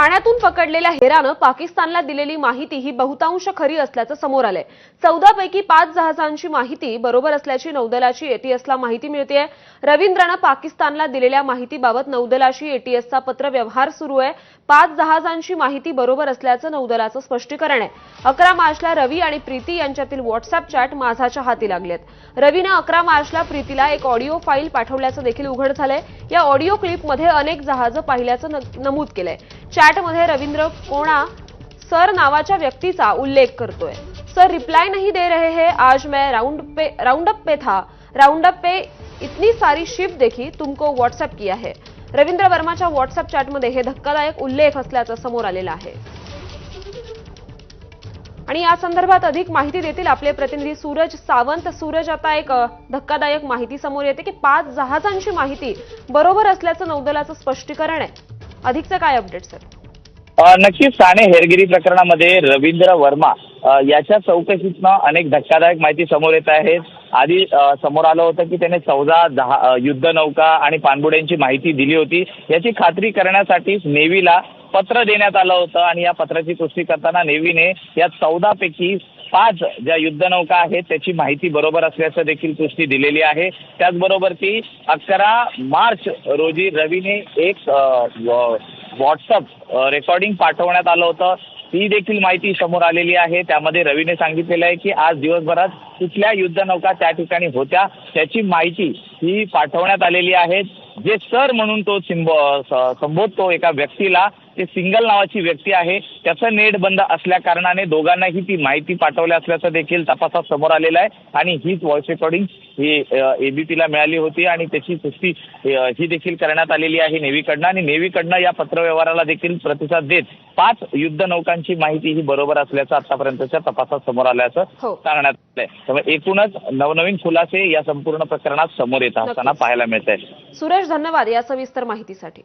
ठाण्यातून पकडलेल्या हेरानं पाकिस्तानला दिलेली माहिती ही बहुतांश खरी असल्याचं समोर आलंय. चौदा पैकी पाच जहाजांची माहिती बरोबर असल्याची नौदलाची एटीएसला माहिती मिळतेय. रवींद्रनं पाकिस्तानला दिलेल्या माहितीबाबत नौदलाशी एटीएसचा पत्र व्यवहार सुरू आहे. पाच जहाजांची माहिती बरोबर असल्याचं नौदलाचं स्पष्टीकरण आहे. अकरा मार्चला रवी आणि प्रीती यांच्यातील व्हॉट्सअप चॅट माझाच्या हाती लागलेत. रवीनं अकरा मार्चला प्रीतीला एक ऑडिओ फाईल पाठवल्याचं देखील उघड झालंय. या ऑडिओ क्लिपमध्ये अनेक जहाजं पाहिल्याचं नमूद केलंय. चॅटमध्ये रवींद्र कोणा सर नावाच्या व्यक्तीचा उल्लेख करतोय. सर रिप्लाई नहीं दे रहे हैं. आज मैं राउंड पे राउंड अप पे था. राउंड अप पे इतनी सारी शिप देखी तुमको व्हॉट्सअप किया है. रवींद्र वर्माच्या व्हॉट्सअप चॅटमध्ये हे धक्कादायक उल्लेख असल्याचं समोर आलेलं आहे. आणि या संदर्भात अधिक माहिती देतील आपले प्रतिनिधी सूरज सावंत. सूरज आता एक धक्कादायक माहिती समोर येते की पाच जहाजांची माहिती बरोबर असल्याचं नौदलाचं स्पष्टीकरण आहे. अधिकचं काय अपडेट सर नक्कीच साने हेरगिरी प्रकरणामध्ये रवींद्र वर्मा याच्या चौकशीतनं अनेक धक्कादायक माहिती समोर येत आहे आधी समोर आलं होतं की त्याने चौदा दहा युद्ध युद्धनौका आणि पाणबुड्यांची माहिती दिली होती. याची खात्री करण्यासाठीच नेव्हीला पत्र देण्यात आलं होतं आणि या पत्राची पुष्टी करताना नेव्हीने या चौदा पैकी पाच ज्या युद्धनौका आहेत त्याची माहिती बरोबर असल्याचं देखील पुष्टी दिलेली आहे. त्याचबरोबर ती अकरा मार्च रोजी रवीने एक व- व्हॉट्सअप रेकॉर्डिंग पाठवण्यात आलं होतं. ती देखील माहिती समोर आलेली आहे. त्यामध्ये रवीने सांगितलेलं आहे की आज दिवसभरात कुठल्या युद्धनौका त्या ठिकाणी होत्या त्याची माहिती ही पाठवण्यात आलेली आहे. जे सर म्हणून तो सिंब संबोधतो एका व्यक्तीला ते सिंगल नावाची व्यक्ती आहे. त्याचं नेट बंद असल्या कारणाने दोघांनाही ती माहिती पाठवल्या असल्याचं देखील तपासात समोर आलेलं आहे. आणि हीच व्हॉइस रेकॉर्डिंग ही एबीपीला मिळाली होती आणि त्याची पुष्टी ही देखील करण्यात आलेली आहे नेव्हीकडनं. आणि नेव्हीकडनं या पत्रव्यवहाराला देखील प्रतिसाद देत पाच युद्धनौकांची माहिती ही बरोबर असल्याचं आतापर्यंतच्या तपासात समोर आल्याचं हो. सांगण्यात त्यामुळे एकूणच नवनवीन खुलासे या संपूर्ण प्रकरणात समोर येत असताना. पाहायला मिळत आहे सुरेश धन्यवाद या सविस्तर माहितीसाठी